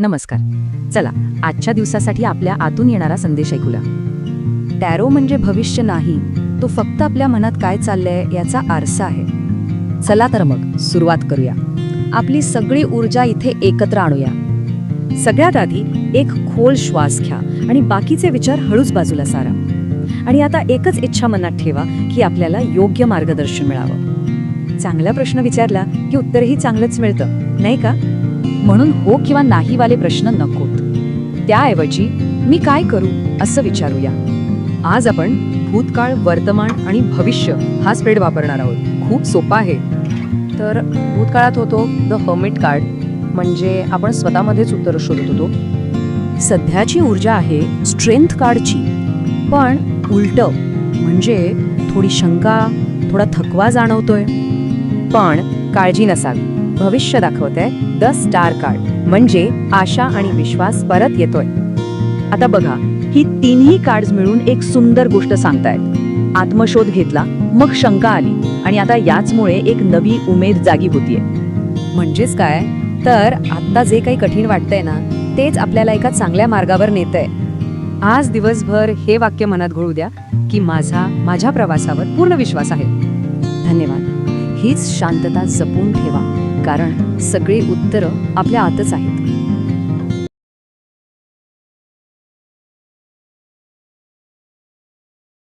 नमस्कार. चला आजच्या दिवसासाठी आपल्या आतून येणारा संदेश ऐकूया. टॅरो म्हणजे भविष्य नाही तो फक्त आपल्या मनात काय चाललंय याचा आरसा आहे. चला तर मग सुरुवात करूया. आपली सगळी ऊर्जा इथे एकत्र आणूया. सगळ्यात आधी एक खोल श्वास घ्या आणि बाकीचे विचार हळूच बाजूला सारा. आणि आता एकच इच्छा मनात ठेवा की आपल्याला योग्य मार्गदर्शन मिळावं. चांगला प्रश्न विचारला की उत्तरही चांगलंच मिळतं नाही का? म्हणून हो किंवा नाहीवाले प्रश्न नकोत. त्याऐवजी मी काय करू असं विचारूया. आज आपण भूतकाळ वर्तमान आणि भविष्य हा स्प्रेड वापरणार आहोत. खूप सोपा आहे. तर भूतकाळात होतो द हर्मिट कार्ड म्हणजे आपण स्वतःमध्येच उत्तर शोधत होतो. सध्याची ऊर्जा आहे स्ट्रेंथ कार्डची. पण उलट म्हणजे थोडी शंका थोडा थकवा जाणवतोय. पण काळजी नसावी. भविष्य दाखवतंय द स्टार कार्ड म्हणजे आशा आणि विश्वास परत येतोय. आता बघा ही तिन्ही कार्ड्स मिळून एक सुंदर गोष्ट सांगतायत. आत्मशोध घेतला मग शंका आली आणि आता याचमुळे एक नवी उमेद जागी होतीये. म्हणजेच काय? तर आता जे काही कठीण वाटतंय ना तेच आपल्याला एका चांगल्या मार्गावर नेतंय. आज दिवसभर हे वाक्य मनात घोळू द्या की माझा माझ्या प्रवासावर पूर्ण विश्वास आहे. धन्यवाद. हीच शांतता जपून ठेवा. कारण सगळी उत्तरं आपल्या आतच आहेत.